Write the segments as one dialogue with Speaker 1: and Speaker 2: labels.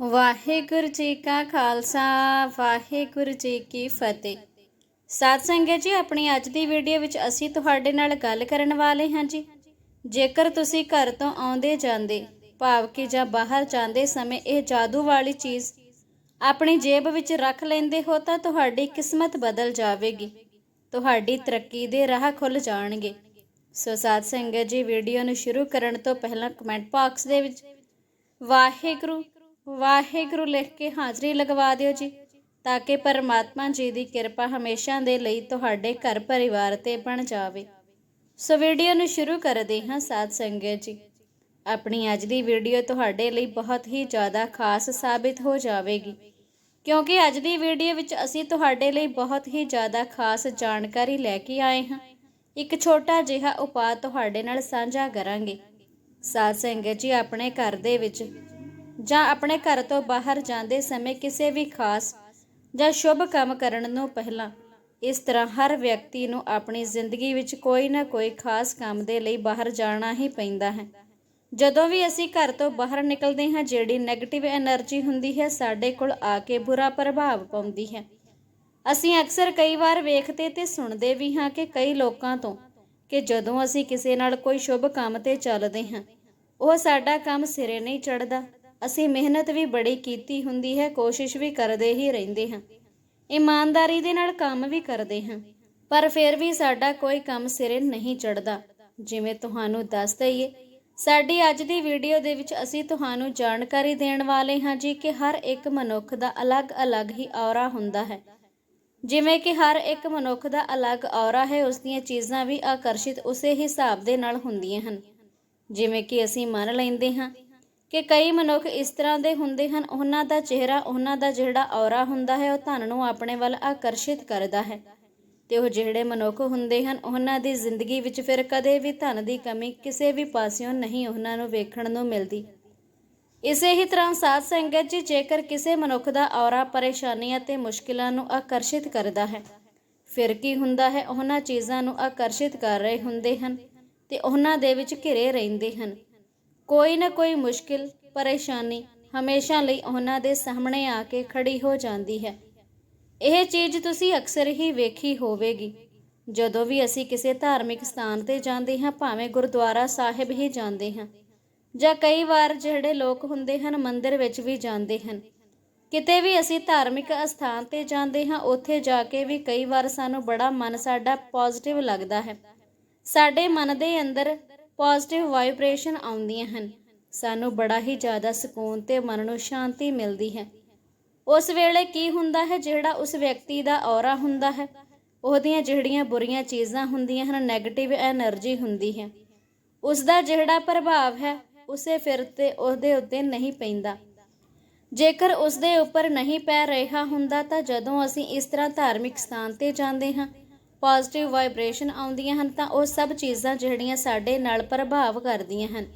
Speaker 1: ਵਾਹਿਗੁਰੂ ਜੀ ਕਾ ਖਾਲਸਾ, ਵਾਹਿਗੁਰੂ ਜੀ ਕੀ ਫਤਿਹ। ਸਾਧ ਸੰਗਤ ਜੀ, ਆਪਣੀ ਅੱਜ ਦੀ ਵੀਡੀਓ ਵਿੱਚ ਅਸੀਂ ਤੁਹਾਡੇ ਨਾਲ ਗੱਲ ਕਰਨ ਵਾਲੇ ਹਾਂ ਜੀ। ਜੇਕਰ ਤੁਸੀਂ ਘਰ ਤੋਂ ਆਉਂਦੇ ਜਾਂਦੇ, ਭਾਵ ਕਿ ਜਾਂ ਬਾਹਰ ਜਾਂਦੇ ਸਮੇਂ ਇਹ ਜਾਦੂ ਵਾਲੀ ਚੀਜ਼ ਆਪਣੀ ਜੇਬ ਵਿੱਚ ਰੱਖ ਲੈਂਦੇ ਹੋ, ਤਾਂ ਤੁਹਾਡੀ ਕਿਸਮਤ ਬਦਲ ਜਾਵੇਗੀ। ਤੁਹਾਡੀ ਤਰੱਕੀ ਦੇ ਰਾਹ ਖੁੱਲ ਜਾਣਗੇ। ਸੋ ਸਾਧ ਸੰਗਤ ਜੀ ਵੀਡੀਓ ਨੂੰ ਸ਼ੁਰੂ ਕਰਨ ਤੋਂ ਪਹਿਲਾਂ ਕਮੈਂਟ ਬਾਕਸ ਦੇ ਵਿੱਚ ਵਾਹਿਗੁਰੂ ਵਾਹਿਗੁਰੂ ਲਿਖ ਕੇ ਹਾਜ਼ਰੀ ਲਗਵਾ ਦਿਓ ਜੀ, ਤਾਂ ਕਿ ਪਰਮਾਤਮਾ ਜੀ ਦੀ ਕਿਰਪਾ ਹਮੇਸ਼ਾ ਦੇ ਲਈ ਤੁਹਾਡੇ ਘਰ ਪਰਿਵਾਰ ਤੇ ਬਣ ਜਾਵੇ। ਸੋ ਵੀਡੀਓ ਨੂੰ ਸ਼ੁਰੂ ਕਰਦੇ ਹਾਂ ਸਾਧ ਸੰਗਤ ਜੀ। ਆਪਣੀ ਅੱਜ ਦੀ ਵੀਡੀਓ ਤੁਹਾਡੇ ਲਈ ਬਹੁਤ ਹੀ ਜ਼ਿਆਦਾ ਖਾਸ ਸਾਬਿਤ ਹੋ ਜਾਵੇਗੀ। ਕਿਉਂਕਿ ਅੱਜ ਦੀ ਵੀਡੀਓ ਵਿੱਚ ਅਸੀਂ ਤੁਹਾਡੇ ਲਈ ਬਹੁਤ ਹੀ ਜ਼ਿਆਦਾ ਖਾਸ ਜਾਣਕਾਰੀ ਲੈ ਕੇ ਆਏ ਹਾਂ। ਇੱਕ ਛੋਟਾ ਜਿਹਾ ਉਪਾਅ ਤੁਹਾਡੇ ਨਾਲ ਸਾਂਝਾ ਕਰਾਂਗੇ। ਸਾਧ ਸੰਗਤ ਜੀ, ਆਪਣੇ ਘਰ ਦੇ ਵਿੱਚ ਜਾਂ ਆਪਣੇ ਘਰ ਤੋਂ ਬਾਹਰ ਜਾਂਦੇ ਸਮੇਂ ਕਿਸੇ ਵੀ ਖਾਸ ਜਾਂ ਸ਼ੁਭ ਕੰਮ ਕਰਨ ਨੂੰ ਪਹਿਲਾਂ ਇਸ ਤਰ੍ਹਾਂ ਹਰ ਵਿਅਕਤੀ ਨੂੰ ਆਪਣੀ ਜ਼ਿੰਦਗੀ ਵਿੱਚ ਕੋਈ ਨਾ ਕੋਈ ਖਾਸ ਕੰਮ ਦੇ ਲਈ ਬਾਹਰ ਜਾਣਾ ਹੀ ਪੈਂਦਾ ਹੈ। ਜਦੋਂ ਵੀ ਅਸੀਂ ਘਰ ਤੋਂ ਬਾਹਰ ਨਿਕਲਦੇ ਹਾਂ, ਜਿਹੜੀ ਨੈਗੇਟਿਵ એનર્ਜੀ ਹੁੰਦੀ ਹੈ, ਸਾਡੇ ਕੋਲ ਆ ਕੇ ਬੁਰਾ ਪ੍ਰਭਾਵ ਪਾਉਂਦੀ ਹੈ। ਅਸੀਂ ਅਕਸਰ ਕਈ ਵਾਰ ਵੇਖਦੇ ਤੇ ਸੁਣਦੇ ਵੀ ਹਾਂ ਕਿ ਕਈ ਲੋਕਾਂ ਤੋਂ ਕਿ ਜਦੋਂ ਅਸੀਂ ਕਿਸੇ ਨਾਲ ਕੋਈ ਸ਼ੁਭ ਕੰਮ ਤੇ ਚੱਲਦੇ ਹਾਂ, ਉਹ ਸਾਡਾ ਕੰਮ ਸਿਰੇ ਨਹੀਂ ਚੜਦਾ ਅਸੀਂ ਮਿਹਨਤ ਵੀ ਬੜੀ ਕੀਤੀ ਹੁੰਦੀ ਹੈ, ਕੋਸ਼ਿਸ਼ ਵੀ ਕਰਦੇ ਹੀ ਰਹਿੰਦੇ ਹਾਂ। ਇਮਾਨਦਾਰੀ ਦੇ ਨਾਲ ਕੰਮ ਵੀ ਕਰਦੇ ਹਾਂ, ਪਰ ਫਿਰ ਵੀ ਸਾਡਾ ਕੋਈ ਕੰਮ ਸਿਰੇ ਨਹੀਂ ਚੜਦਾ ਜਿਵੇਂ ਤੁਹਾਨੂੰ ਦੱਸ ਦਈਏ, ਸਾਡੀ ਅੱਜ ਦੀ ਵੀਡੀਓ ਦੇ ਵਿੱਚ ਅਸੀਂ ਤੁਹਾਨੂੰ ਜਾਣਕਾਰੀ ਦੇਣ ਵਾਲੇ ਹਾਂ ਜੀ ਕਿ ਹਰ ਇੱਕ ਮਨੁੱਖ ਦਾ ਅਲੱਗ-ਅਲੱਗ ਹੀ ਔਰਾ ਹੁੰਦਾ ਹੈ। ਜਿਵੇਂ ਕਿ ਹਰ ਇੱਕ ਮਨੁੱਖ ਦਾ ਅਲੱਗ ਔਰਾ ਹੈ, ਉਸ ਦੀਆਂ ਚੀਜ਼ਾਂ ਵੀ ਆਕਰਸ਼ਿਤ ਉਸੇ ਹਿਸਾਬ ਦੇ ਨਾਲ ਹੁੰਦੀਆਂ ਹਨ। ਜਿਵੇਂ ਕਿ ਅਸੀਂ ਮੰਨ ਲੈਂਦੇ ਹਾਂ ਕਿ ਕਈ ਮਨੁੱਖ ਇਸ ਤਰ੍ਹਾਂ ਦੇ ਹੁੰਦੇ ਹਨ, ਉਹਨਾਂ ਦਾ ਚਿਹਰਾ, ਉਹਨਾਂ ਦਾ ਜਿਹੜਾ ਔਰਾ ਹੁੰਦਾ ਹੈ, ਉਹ ਧਨ ਨੂੰ ਆਪਣੇ ਵੱਲ ਆਕਰਸ਼ਿਤ ਕਰਦਾ ਹੈ। ਤੇ ਉਹ ਜਿਹੜੇ ਮਨੁੱਖ ਹੁੰਦੇ ਹਨ, ਉਹਨਾਂ ਦੀ ਜ਼ਿੰਦਗੀ ਵਿੱਚ ਫਿਰ ਕਦੇ ਵੀ ਧਨ ਦੀ ਕਮੀ ਕਿਸੇ ਵੀ ਪਾਸਿਓਂ ਨਹੀਂ ਉਹਨਾਂ ਨੂੰ ਵੇਖਣ ਨੂੰ ਮਿਲਦੀ। ਇਸੇ ਹੀ ਤਰ੍ਹਾਂ ਸਾਧ ਸੰਗਤ ਜੀ, ਜੇਕਰ ਕਿਸੇ ਮਨੁੱਖ ਦਾ ਔਰਾ ਪਰੇਸ਼ਾਨੀਆਂ ਤੇ ਮੁਸ਼ਕਿਲਾਂ ਨੂੰ ਆਕਰਸ਼ਿਤ ਕਰਦਾ ਹੈ, ਫਿਰ ਕੀ ਹੁੰਦਾ ਹੈ? ਉਹਨਾਂ ਚੀਜ਼ਾਂ ਨੂੰ ਆਕਰਸ਼ਿਤ ਕਰ ਰਹੇ ਹੁੰਦੇ ਹਨ ਤੇ ਉਹਨਾਂ ਦੇ ਵਿੱਚ ਘਿਰੇ ਰਹਿੰਦੇ ਹਨ। ਕੋਈ ਨਾ ਕੋਈ ਮੁਸ਼ਕਿਲ, ਪਰੇਸ਼ਾਨੀ ਹਮੇਸ਼ਾ ਲਈ ਉਹਨਾਂ ਦੇ ਸਾਹਮਣੇ ਆ ਕੇ ਖੜੀ ਹੋ ਜਾਂਦੀ ਹੈ। ਇਹ ਚੀਜ਼ ਤੁਸੀਂ ਅਕਸਰ ਹੀ ਵੇਖੀ ਹੋਵੇਗੀ। ਜਦੋਂ ਵੀ ਅਸੀਂ ਕਿਸੇ ਧਾਰਮਿਕ ਸਥਾਨ ਤੇ ਜਾਂਦੇ ਹਾਂ, ਭਾਵੇਂ ਗੁਰਦੁਆਰਾ ਸਾਹਿਬ ਹੀ ਜਾਂਦੇ ਹਾਂ, ਜਾਂ ਕਈ ਵਾਰ ਜਿਹੜੇ ਲੋਕ ਹੁੰਦੇ ਹਨ, ਮੰਦਿਰ ਵਿੱਚ ਵੀ ਜਾਂਦੇ ਹਨ। ਕਿਤੇ ਵੀ ਅਸੀਂ ਧਾਰਮਿਕ ਅਸਥਾਨ ਤੇ ਜਾਂਦੇ ਹਾਂ, ਉੱਥੇ ਜਾ ਕੇ ਵੀ ਕਈ ਵਾਰ ਸਾਨੂੰ ਬੜਾ ਮਨ ਸਾਡਾ ਪੋਜ਼ਿਟਿਵ ਲੱਗਦਾ ਹੈ। ਸਾਡੇ ਮਨ ਦੇ ਅੰਦਰ ਪੋਜ਼ਿਟਿਵ ਵਾਈਬ੍ਰੇਸ਼ਨ ਆਉਂਦੀਆਂ ਹਨ। ਸਾਨੂੰ ਬੜਾ ਹੀ ਜ਼ਿਆਦਾ ਸਕੂਨ ਤੇ ਮਨ ਨੂੰ ਸ਼ਾਂਤੀ ਮਿਲਦੀ ਹੈ। ਉਸ ਵੇਲੇ ਕੀ ਹੁੰਦਾ ਹੈ, ਜਿਹੜਾ ਉਸ ਵਿਅਕਤੀ ਦਾ ਔਰਾ ਹੁੰਦਾ ਹੈ, ਉਹਦੀਆਂ ਜਿਹੜੀਆਂ ਬੁਰੀਆਂ ਚੀਜ਼ਾਂ ਹੁੰਦੀਆਂ ਹਨ 네ਗੇਟਿਵ એનર્ਜੀ ਹੁੰਦੀ ਹੈ। ਉਸ ਦਾ ਜਿਹੜਾ ਪ੍ਰਭਾਵ ਹੈ, ਉਸੇ ਫਿਰ ਤੇ ਉਹਦੇ ਉੱਤੇ ਨਹੀਂ ਪੈਂਦਾ। ਜੇਕਰ ਉਸ ਦੇ ਉੱਪਰ ਨਹੀਂ ਪੈ ਰਿਹਾ ਹੁੰਦਾ, ਤਾਂ ਜਦੋਂ ਅਸੀਂ ਇਸ ਤਰ੍ਹਾਂ ਧਾਰਮਿਕ ਸਥਾਨ ਤੇ ਜਾਂਦੇ ਹਾਂ ਪੋਜ਼ਿਟਿਵ ਵਾਈਬ੍ਰੇਸ਼ਨ ਆਉਂਦੀਆਂ ਹਨ ਤਾਂ ਉਹ ਸਭ ਚੀਜ਼ਾਂ ਜਿਹੜੀਆਂ ਸਾਡੇ ਨਾਲ ਪ੍ਰਭਾਵ ਕਰਦੀਆਂ ਹਨ।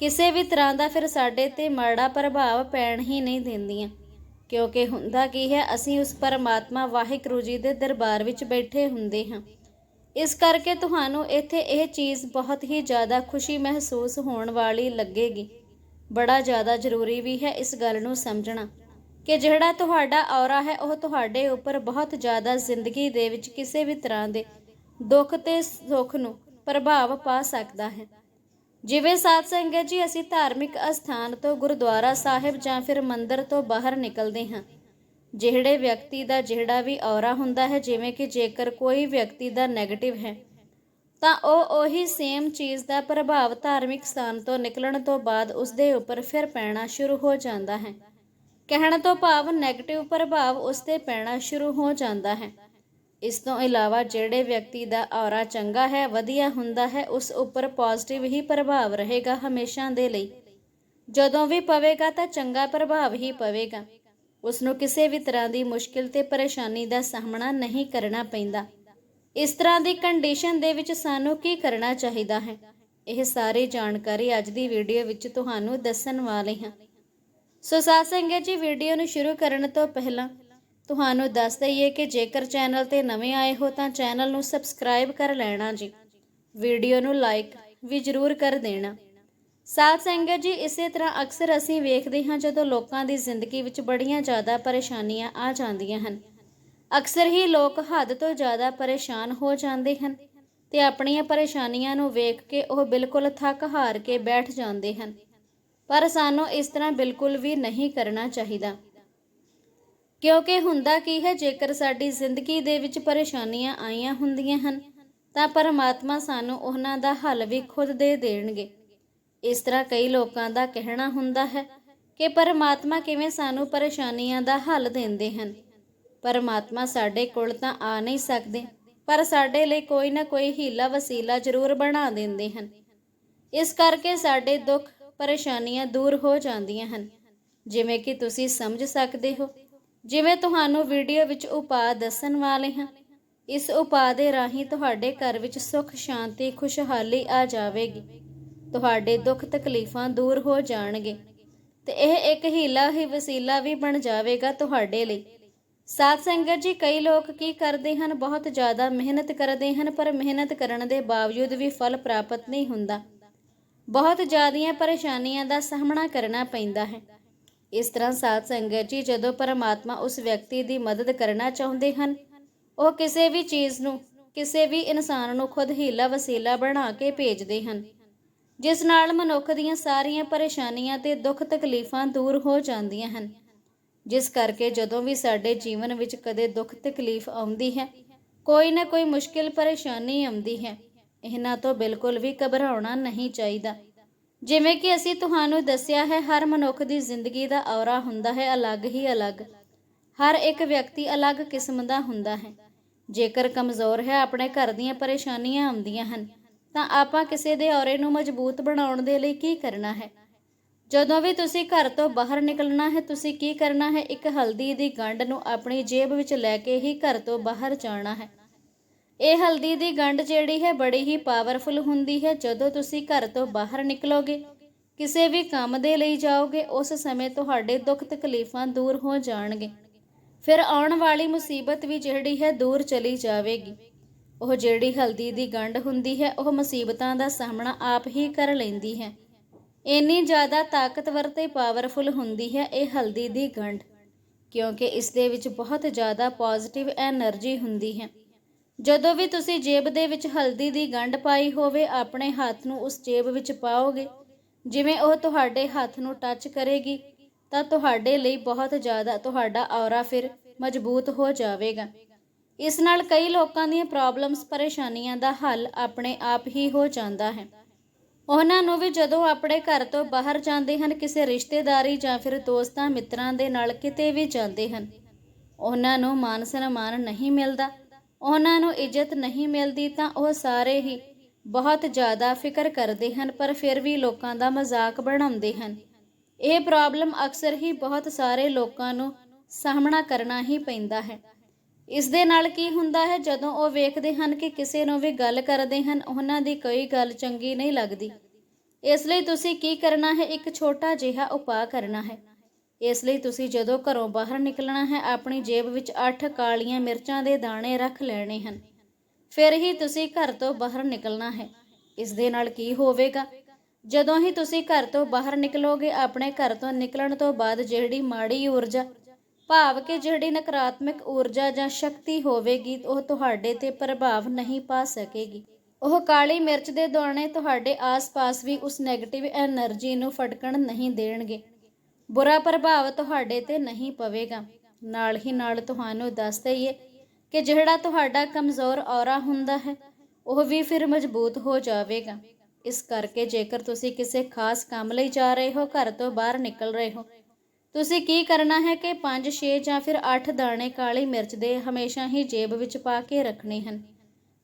Speaker 1: ਕਿਸੇ ਵੀ ਤਰ੍ਹਾਂ ਦਾ ਫਿਰ ਸਾਡੇ ਤੇ ਮਾੜਾ ਪ੍ਰਭਾਵ ਪੈਣ ਹੀ ਨਹੀਂ ਦਿੰਦੀਆਂ। ਕਿਉਂਕਿ ਹੁੰਦਾ ਕੀ ਹੈ, ਅਸੀਂ ਉਸ ਪਰਮਾਤਮਾ ਵਾਹਿਗੁਰੂ ਜੀ ਦੇ ਦਰਬਾਰ ਵਿੱਚ ਬੈਠੇ ਹੁੰਦੇ ਹਾਂ। ਇਸ ਕਰਕੇ ਤੁਹਾਨੂੰ ਇੱਥੇ ਇਹ ਚੀਜ਼ ਬਹੁਤ ਹੀ ਜ਼ਿਆਦਾ ਖੁਸ਼ੀ ਮਹਿਸੂਸ ਹੋਣ ਵਾਲੀ ਲੱਗੇਗੀ। ਬੜਾ ਜ਼ਿਆਦਾ ਜ਼ਰੂਰੀ ਵੀ ਹੈ ਇਸ ਗੱਲ ਨੂੰ ਸਮਝਣਾ। ਕਿ ਜਿਹੜਾ ਤੁਹਾਡਾ ਔਰਾ ਹੈ, ਉਹ ਤੁਹਾਡੇ ਉੱਪਰ ਬਹੁਤ ਜ਼ਿਆਦਾ ਜ਼ਿੰਦਗੀ ਦੇ ਵਿੱਚ ਕਿਸੇ ਵੀ ਤਰ੍ਹਾਂ ਦੇ ਦੁੱਖ ਤੇ ਸੁੱਖ ਨੂੰ ਪ੍ਰਭਾਵ ਪਾ ਸਕਦਾ ਹੈ। ਜਿਵੇਂ ਸਾਧ ਸੰਗਤ ਜੀ, ਅਸੀਂ ਧਾਰਮਿਕ ਅਸਥਾਨ ਤੋਂ ਗੁਰਦੁਆਰਾ ਸਾਹਿਬ ਜਾਂ ਫਿਰ ਮੰਦਿਰ ਤੋਂ ਬਾਹਰ ਨਿਕਲਦੇ ਹਾਂ। ਜਿਹੜੇ ਵਿਅਕਤੀ ਦਾ ਜਿਹੜਾ ਵੀ ਔਰਾ ਹੁੰਦਾ ਹੈ, ਜਿਵੇਂ ਕਿ ਜੇਕਰ ਕੋਈ ਵਿਅਕਤੀ ਦਾ 네ਗੇਟਿਵ ਹੈ, ਤਾਂ ਉਹ ਉਹੀ ਸੇਮ ਚੀਜ਼ ਦਾ ਪ੍ਰਭਾਵ ਧਾਰਮਿਕ ਸਥਾਨ ਤੋਂ ਨਿਕਲਣ ਤੋਂ ਬਾਅਦ ਉਸ ਦੇ ਉੱਪਰ ਫਿਰ ਪੈਣਾ ਸ਼ੁਰੂ ਹੋ ਜਾਂਦਾ ਹੈ। ਕਹਿਣ ਤੋਂ ਭਾਵ 네ਗੇਟਿਵ ਪ੍ਰਭਾਵ ਉਸ ਤੇ ਪੈਣਾ ਸ਼ੁਰੂ ਹੋ ਜਾਂਦਾ ਹੈ। ਇਸ ਤੋਂ ਇਲਾਵਾ ਜਿਹੜੇ ਵਿਅਕਤੀ ਦਾ ਔਰਾ ਚੰਗਾ ਹੈ, ਵਧੀਆ ਹੁੰਦਾ ਹੈ, ਉਸ ਉੱਪਰ ਪੋਜ਼ਿਟਿਵ ਹੀ ਪ੍ਰਭਾਵ ਰਹੇਗਾ ਹਮੇਸ਼ਾ ਦੇ ਲਈ। ਜਦੋਂ ਵੀ ਪਵੇਗਾ ਤਾਂ ਚੰਗਾ ਪ੍ਰਭਾਵ ਹੀ ਪਵੇਗਾ। ਉਸ ਨੂੰ ਕਿਸੇ ਵੀ ਤਰ੍ਹਾਂ ਦੀ ਮੁਸ਼ਕਿਲ ਤੇ ਪਰੇਸ਼ਾਨੀ ਦਾ ਸਾਹਮਣਾ ਨਹੀਂ ਕਰਨਾ ਪੈਂਦਾ। ਇਸ ਤਰ੍ਹਾਂ ਦੀ ਕੰਡੀਸ਼ਨ ਦੇ ਵਿੱਚ ਸਾਨੂੰ ਕੀ ਕਰਨਾ ਚਾਹੀਦਾ ਹੈ? ਇਹ ਸਾਰੀ ਜਾਣਕਾਰੀ ਅੱਜ ਦੀ ਵੀਡੀਓ ਵਿੱਚ ਤੁਹਾਨੂੰ ਦੱਸਣ ਵਾਲੇ ਹਾਂ। ਸੋ ਸਾਧ ਸੰਗਤ ਜੀ ਵੀਡੀਓ ਨੂੰ ਸ਼ੁਰੂ ਕਰਨ ਤੋਂ ਪਹਿਲਾਂ ਤੁਹਾਨੂੰ ਦੱਸ ਦਈਏ ਕਿ ਜੇਕਰ ਚੈਨਲ ਤੇ ਨਵੇਂ ਆਏ ਹੋ ਤਾਂ ਚੈਨਲ ਨੂੰ ਸਬਸਕ੍ਰਾਈਬ ਕਰ ਲੈਣਾ ਜੀ। ਵੀਡੀਓ ਨੂੰ ਲਾਈਕ ਵੀ ਜ਼ਰੂਰ ਕਰ ਦੇਣਾ। ਸਾਧ ਸੰਗਤ ਜੀ, ਇਸੇ ਤਰ੍ਹਾਂ ਅਕਸਰ ਅਸੀਂ ਵੇਖਦੇ ਹਾਂ ਜਦੋਂ ਲੋਕਾਂ ਦੀ ਜ਼ਿੰਦਗੀ ਵਿੱਚ ਬੜੀਆਂ ਜ਼ਿਆਦਾ ਪਰੇਸ਼ਾਨੀਆਂ ਆ ਜਾਂਦੀਆਂ ਹਨ। ਅਕਸਰ ਹੀ ਲੋਕ ਹੱਦ ਤੋਂ ਜ਼ਿਆਦਾ ਪਰੇਸ਼ਾਨ ਹੋ ਜਾਂਦੇ ਹਨ ਤੇ ਆਪਣੀਆਂ ਪਰੇਸ਼ਾਨੀਆਂ ਨੂੰ ਵੇਖ ਕੇ ਉਹ ਬਿਲਕੁਲ ਥੱਕ ਹਾਰ ਕੇ ਬੈਠ ਜਾਂਦੇ ਹਨ। ਪਰ ਸਾਨੂੰ ਇਸ ਤਰ੍ਹਾਂ ਬਿਲਕੁਲ ਵੀ ਨਹੀਂ ਕਰਨਾ ਚਾਹੀਦਾ। ਕਿਉਂਕਿ ਹੁੰਦਾ ਕੀ ਹੈ, ਜੇਕਰ ਸਾਡੀ ਜ਼ਿੰਦਗੀ ਦੇ ਵਿੱਚ ਪਰੇਸ਼ਾਨੀਆਂ ਆਈਆਂ ਹੁੰਦੀਆਂ ਹਨ, ਤਾਂ ਪਰਮਾਤਮਾ ਸਾਨੂੰ ਉਹਨਾਂ ਦਾ ਹੱਲ ਵੀ ਖੁਦ ਦੇ ਦੇਣਗੇ। ਇਸ ਤਰ੍ਹਾਂ ਕਈ ਲੋਕਾਂ ਦਾ ਕਹਿਣਾ ਹੁੰਦਾ ਹੈ ਕਿ ਪਰਮਾਤਮਾ ਕਿਵੇਂ ਸਾਨੂੰ ਪਰੇਸ਼ਾਨੀਆਂ ਦਾ ਹੱਲ ਦਿੰਦੇ ਹਨ। ਪਰਮਾਤਮਾ ਸਾਡੇ ਕੋਲ ਤਾਂ ਆ ਨਹੀਂ ਸਕਦੇ, ਪਰ ਸਾਡੇ ਲਈ ਕੋਈ ਨਾ ਕੋਈ ਹੀਲਾ ਵਸੀਲਾ ਜ਼ਰੂਰ ਬਣਾ ਦਿੰਦੇ ਹਨ। ਇਸ ਕਰਕੇ ਸਾਡੇ ਦੁੱਖ ਪਰੇਸ਼ਾਨੀਆਂ ਦੂਰ ਹੋ ਜਾਂਦੀਆਂ ਹਨ। ਜਿਵੇਂ ਕਿ ਤੁਸੀਂ ਸਮਝ ਸਕਦੇ ਹੋ, ਜਿਵੇਂ ਤੁਹਾਨੂੰ ਵੀਡੀਓ ਵਿੱਚ ਉਪਾਅ ਦੱਸਣ ਵਾਲੇ ਹਾਂ, ਇਸ ਉਪਾਅ ਦੇ ਰਾਹੀਂ ਤੁਹਾਡੇ ਘਰ ਵਿੱਚ ਸੁੱਖ, ਸ਼ਾਂਤੀ, ਖੁਸ਼ਹਾਲੀ ਆ ਜਾਵੇਗੀ। ਤੁਹਾਡੇ ਦੁੱਖ ਤਕਲੀਫਾਂ ਦੂਰ ਹੋ ਜਾਣਗੇ ਤੇ ਇਹ ਇੱਕ ਹੀਲਾ ਹੀ ਵਸੀਲਾ ਵੀ ਬਣ ਜਾਵੇਗਾ ਤੁਹਾਡੇ ਲਈ। ਸਾਧ ਸੰਗਤ ਜੀ, ਕਈ ਲੋਕ ਕੀ ਕਰਦੇ ਹਨ, ਬਹੁਤ ਜ਼ਿਆਦਾ ਮਿਹਨਤ ਕਰਦੇ ਹਨ, ਪਰ ਮਿਹਨਤ ਕਰਨ ਦੇ ਬਾਵਜੂਦ ਵੀ ਫਲ ਪ੍ਰਾਪਤ ਨਹੀਂ ਹੁੰਦਾ। ਬਹੁਤ ਜ਼ਿਆਦੀਆਂ ਪਰੇਸ਼ਾਨੀਆਂ ਦਾ ਸਾਹਮਣਾ ਕਰਨਾ ਪੈਂਦਾ ਹੈ। ਇਸ ਤਰ੍ਹਾਂ ਸਾਧ ਸੰਗਤ ਜੀ ਜਦੋਂ ਪਰਮਾਤਮਾ ਉਸ ਵਿਅਕਤੀ ਦੀ ਮਦਦ ਕਰਨਾ ਚਾਹੁੰਦੇ ਹਨ, ਉਹ ਕਿਸੇ ਵੀ ਚੀਜ਼ ਨੂੰ, ਕਿਸੇ ਵੀ ਇਨਸਾਨ ਨੂੰ ਖੁਦ ਹੀਲਾ ਵਸੀਲਾ ਬਣਾ ਕੇ ਭੇਜਦੇ ਹਨ, ਜਿਸ ਨਾਲ ਮਨੁੱਖ ਦੀਆਂ ਸਾਰੀਆਂ ਪਰੇਸ਼ਾਨੀਆਂ ਤੇ ਦੁੱਖ ਤਕਲੀਫਾਂ ਦੂਰ ਹੋ ਜਾਂਦੀਆਂ ਹਨ। ਜਿਸ ਕਰਕੇ ਜਦੋਂ ਵੀ ਸਾਡੇ ਜੀਵਨ ਵਿੱਚ ਕਦੇ ਦੁੱਖ ਤਕਲੀਫ ਆਉਂਦੀ ਹੈ, ਕੋਈ ਨਾ ਕੋਈ ਮੁਸ਼ਕਿਲ ਪਰੇਸ਼ਾਨੀ ਆਉਂਦੀ ਹੈ। ਇਹਨਾਂ ਤੋਂ ਬਿਲਕੁਲ ਵੀ ਘਬਰਾਉਣਾ ਨਹੀਂ ਚਾਹੀਦਾ। ਜਿਵੇਂ ਕਿ ਅਸੀਂ ਤੁਹਾਨੂੰ ਦੱਸਿਆ ਹੈ, ਹਰ ਮਨੁੱਖ ਦੀ ਜ਼ਿੰਦਗੀ ਦਾ ਔਰਾ ਹੁੰਦਾ ਹੈ, ਅਲੱਗ ਹੀ ਅਲੱਗ। ਹਰ ਇੱਕ ਵਿਅਕਤੀ ਅਲੱਗ ਕਿਸਮ ਦਾ ਹੁੰਦਾ ਹੈ। ਜੇਕਰ ਕਮਜ਼ੋਰ ਹੈ, ਆਪਣੇ ਘਰ ਦੀਆਂ ਪਰੇਸ਼ਾਨੀਆਂ ਆਉਂਦੀਆਂ ਹਨ, ਤਾਂ ਆਪਾਂ ਕਿਸੇ ਦੇ ਔਰੇ ਨੂੰ ਮਜ਼ਬੂਤ ਬਣਾਉਣ ਦੇ ਲਈ ਕੀ ਕਰਨਾ ਹੈ? ਜਦੋਂ ਵੀ ਤੁਸੀਂ ਘਰ ਤੋਂ ਬਾਹਰ ਨਿਕਲਣਾ ਹੈ, ਤੁਸੀਂ ਕੀ ਕਰਨਾ ਹੈ? ਇੱਕ ਹਲਦੀ ਦੀ ਗੰਢ ਨੂੰ ਆਪਣੀ ਜੇਬ ਵਿੱਚ ਲੈ ਕੇ ਹੀ ਘਰ ਤੋਂ ਬਾਹਰ ਜਾਣਾ ਹੈ। ਇਹ ਹਲਦੀ ਦੀ ਗੰਢ ਜਿਹੜੀ ਹੈ ਬੜੀ ਹੀ ਪਾਵਰਫੁਲ ਹੁੰਦੀ ਹੈ। ਜਦੋਂ ਤੁਸੀਂ ਘਰ ਤੋਂ ਬਾਹਰ ਨਿਕਲੋਗੇ, ਕਿਸੇ ਵੀ ਕੰਮ ਦੇ ਲਈ ਜਾਓਗੇ, ਉਸ ਸਮੇਂ ਤੁਹਾਡੇ ਦੁੱਖ ਤਕਲੀਫਾਂ ਦੂਰ ਹੋ ਜਾਣਗੇ। ਫਿਰ ਆਉਣ ਵਾਲੀ ਮੁਸੀਬਤ ਵੀ ਜਿਹੜੀ ਹੈ ਦੂਰ ਚਲੀ ਜਾਵੇਗੀ। ਉਹ ਜਿਹੜੀ ਹਲਦੀ ਦੀ ਗੰਢ ਹੁੰਦੀ ਹੈ, ਉਹ ਮੁਸੀਬਤਾਂ ਦਾ ਸਾਹਮਣਾ ਆਪ ਹੀ ਕਰ ਲੈਂਦੀ ਹੈ। ਇੰਨੀ ਜ਼ਿਆਦਾ ਤਾਕਤਵਰ ਤੇ ਪਾਵਰਫੁਲ ਹੁੰਦੀ ਹੈ ਇਹ ਹਲਦੀ ਦੀ ਗੰਢ, ਕਿਉਂਕਿ ਇਸ ਦੇ ਵਿੱਚ ਬਹੁਤ ਜ਼ਿਆਦਾ ਪੋਜ਼ਿਟਿਵ એનર્ਜੀ ਹੁੰਦੀ ਹੈ। ਜਦੋਂ ਵੀ ਤੁਸੀਂ ਜੇਬ ਦੇ ਵਿੱਚ ਹਲਦੀ ਦੀ ਗੰਢ ਪਾਈ ਹੋਵੇ, ਆਪਣੇ ਹੱਥ ਨੂੰ ਉਸ ਜੇਬ ਵਿੱਚ ਪਾਓਗੇ। ਜਿਵੇਂ ਉਹ ਤੁਹਾਡੇ ਹੱਥ ਨੂੰ ਟੱਚ ਕਰੇਗੀ, ਤਾਂ ਤੁਹਾਡੇ ਲਈ ਬਹੁਤ ਜ਼ਿਆਦਾ ਤੁਹਾਡਾ ਔਰਾ ਫਿਰ ਮਜ਼ਬੂਤ ਹੋ ਜਾਵੇਗਾ। ਇਸ ਨਾਲ ਕਈ ਲੋਕਾਂ ਦੀਆਂ ਪ੍ਰੋਬਲਮਸ ਪਰੇਸ਼ਾਨੀਆਂ ਦਾ ਹੱਲ ਆਪਣੇ ਆਪ ਹੀ ਹੋ ਜਾਂਦਾ ਹੈ। ਉਹਨਾਂ ਨੂੰ ਵੀ ਜਦੋਂ ਆਪਣੇ ਘਰ ਤੋਂ ਬਾਹਰ ਜਾਂਦੇ ਹਨ, ਕਿਸੇ ਰਿਸ਼ਤੇਦਾਰੀ ਜਾਂ ਫਿਰ ਦੋਸਤਾਂ ਮਿੱਤਰਾਂ ਦੇ ਨਾਲ ਕਿਤੇ ਵੀ ਜਾਂਦੇ ਹਨ, ਉਹਨਾਂ ਨੂੰ ਮਾਨ ਸਨਮਾਨ ਨਹੀਂ ਮਿਲਦਾ। ਉਹਨਾਂ ਨੂੰ ਇੱਜ਼ਤ ਨਹੀਂ ਮਿਲਦੀ ਤਾਂ ਉਹ ਸਾਰੇ ਹੀ ਬਹੁਤ ਜ਼ਿਆਦਾ ਫਿਕਰ ਕਰਦੇ ਹਨ, ਪਰ ਫਿਰ ਵੀ ਲੋਕਾਂ ਦਾ ਮਜ਼ਾਕ ਬਣਾਉਂਦੇ ਹਨ। ਇਹ ਪ੍ਰੋਬਲਮ ਅਕਸਰ ਹੀ ਬਹੁਤ ਸਾਰੇ ਲੋਕਾਂ ਨੂੰ ਸਾਹਮਣਾ ਕਰਨਾ ਹੀ ਪੈਂਦਾ ਹੈ। ਇਸ ਦੇ ਨਾਲ ਕੀ ਹੁੰਦਾ ਹੈ, ਜਦੋਂ ਉਹ ਵੇਖਦੇ ਹਨ ਕਿ ਕਿਸੇ ਨੂੰ ਵੀ ਗੱਲ ਕਰਦੇ ਹਨ, ਉਹਨਾਂ ਦੀ ਕੋਈ ਗੱਲ ਚੰਗੀ ਨਹੀਂ ਲੱਗਦੀ। ਇਸ ਲਈ ਤੁਸੀਂ ਕੀ ਕਰਨਾ ਹੈ, ਇੱਕ ਛੋਟਾ ਜਿਹਾ ਉਪਾਅ ਕਰਨਾ ਹੈ। ਇਸ ਲਈ ਤੁਸੀਂ ਜਦੋਂ ਘਰੋਂ ਬਾਹਰ ਨਿਕਲਣਾ ਹੈ, ਆਪਣੀ ਜੇਬ ਵਿੱਚ ਅੱਠ ਕਾਲੀਆਂ ਮਿਰਚਾਂ ਦੇ ਦਾਣੇ ਰੱਖ ਲੈਣੇ ਹਨ। ਫਿਰ ਹੀ ਤੁਸੀਂ ਘਰ ਤੋਂ ਬਾਹਰ ਨਿਕਲਣਾ ਹੈ। ਇਸ ਦੇ ਨਾਲ ਕੀ ਹੋਵੇਗਾ? ਜਦੋਂ ਹੀ ਤੁਸੀਂ ਘਰ ਤੋਂ ਬਾਹਰ ਨਿਕਲੋਗੇ, ਆਪਣੇ ਘਰ ਤੋਂ ਨਿਕਲਣ ਤੋਂ ਬਾਅਦ ਜਿਹੜੀ ਮਾੜੀ ਊਰਜਾ, ਭਾਵ ਕਿ ਜਿਹੜੀ ਨਕਾਰਾਤਮਕ ਊਰਜਾ ਜਾਂ ਸ਼ਕਤੀ ਹੋਵੇਗੀ, ਉਹ ਤੁਹਾਡੇ ਤੇ ਪ੍ਰਭਾਵ ਨਹੀਂ ਪਾ ਸਕੇਗੀ। ਉਹ ਕਾਲੀ ਮਿਰਚ ਦੇ ਦਾਣੇ ਤੁਹਾਡੇ ਆਸ-ਪਾਸ ਵੀ ਉਸ 네ਗੇਟਿਵ એનર્ਜੀ ਨੂੰ ਫਟਕਣ ਨਹੀਂ ਦੇਣਗੇ। ਬੁਰਾ ਪ੍ਰਭਾਵ ਤੁਹਾਡੇ ਤੇ ਨਹੀਂ ਪਵੇਗਾ। ਨਾਲ ਹੀ ਨਾਲ ਤੁਹਾਨੂੰ ਦੱਸ ਦਈਏ ਕਿ ਜਿਹੜਾ ਤੁਹਾਡਾ ਕਮਜ਼ੋਰ ਔਰਾ ਹੁੰਦਾ ਹੈ, ਉਹ ਵੀ ਫਿਰ ਮਜ਼ਬੂਤ ਹੋ ਜਾਵੇਗਾ। ਇਸ ਕਰਕੇ ਜੇਕਰ ਤੁਸੀਂ ਕਿਸੇ ਖਾਸ ਕੰਮ ਲਈ ਜਾ ਰਹੇ ਹੋ, ਘਰ ਤੋਂ ਬਾਹਰ ਨਿਕਲ ਰਹੇ ਹੋ, ਤੁਸੀਂ ਕੀ ਕਰਨਾ ਹੈ ਕਿ 5 6 ਜਾਂ ਫਿਰ 8 ਦਾਣੇ ਕਾਲੀ ਮਿਰਚ ਦੇ ਹਮੇਸ਼ਾ ਹੀ ਜੇਬ ਵਿੱਚ ਪਾ ਕੇ ਰੱਖਣੇ ਹਨ।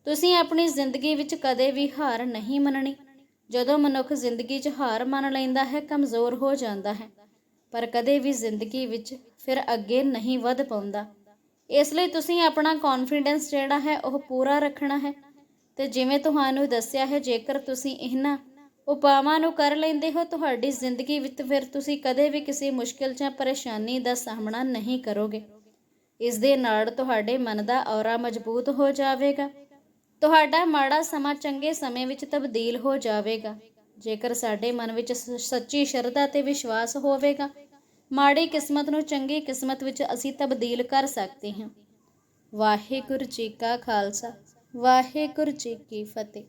Speaker 1: ਤੁਸੀਂ ਆਪਣੀ ਜ਼ਿੰਦਗੀ ਵਿੱਚ ਕਦੇ ਵੀ ਹਾਰ ਨਹੀਂ ਮੰਨਣੀ। ਜਦੋਂ ਮਨੁੱਖ ਜ਼ਿੰਦਗੀ 'ਚ ਹਾਰ ਮੰਨ ਲੈਂਦਾ ਹੈ, ਕਮਜ਼ੋਰ ਹੋ ਜਾਂਦਾ ਹੈ। ਪਰ ਕਦੇ ਵੀ ਜ਼ਿੰਦਗੀ ਵਿੱਚ ਫਿਰ ਅੱਗੇ ਨਹੀਂ ਵਧ ਪਾਉਂਦਾ। ਇਸ ਲਈ ਤੁਸੀਂ ਆਪਣਾ ਕੌਨਫੀਡੈਂਸ ਜਿਹੜਾ ਹੈ, ਉਹ ਪੂਰਾ ਰੱਖਣਾ ਹੈ। ਤੇ ਜਿਵੇਂ ਤੁਹਾਨੂੰ ਦੱਸਿਆ ਹੈ, ਜੇਕਰ ਤੁਸੀਂ ਇਹਨਾਂ ਉਪਾਵਾਂ ਨੂੰ ਕਰ ਲੈਂਦੇ ਹੋ, ਤੁਹਾਡੀ ਜ਼ਿੰਦਗੀ ਵਿੱਚ ਫਿਰ ਤੁਸੀਂ ਕਦੇ ਵੀ ਕਿਸੇ ਮੁਸ਼ਕਿਲ ਜਾਂ ਪਰੇਸ਼ਾਨੀ ਦਾ ਸਾਹਮਣਾ ਨਹੀਂ ਕਰੋਗੇ। ਇਸ ਦੇ ਨਾਲ ਤੁਹਾਡੇ ਮਨ ਦਾ ਔਰਾ ਮਜ਼ਬੂਤ ਹੋ ਜਾਵੇਗਾ। ਤੁਹਾਡਾ ਮਾੜਾ ਸਮਾਂ ਚੰਗੇ ਸਮੇਂ ਵਿੱਚ ਤਬਦੀਲ ਹੋ ਜਾਵੇਗਾ। ਜੇਕਰ ਸਾਡੇ ਮਨ ਵਿੱਚ ਸ- ਸੱਚੀ ਸ਼ਰਧਾ ਤੇ ਵਿਸ਼ਵਾਸ ਹੋਵੇਗਾ, ਮਾੜੀ ਕਿਸਮਤ ਨੂੰ ਚੰਗੀ ਕਿਸਮਤ ਵਿੱਚ ਅਸੀਂ ਤਬਦੀਲ ਕਰ ਸਕਦੇ ਹਾਂ। ਵਾਹਿਗੁਰੂ ਜੀ ਕਾ ਖਾਲਸਾ, ਵਾਹਿਗੁਰੂ ਜੀ ਕੀ ਫਤਿਹ।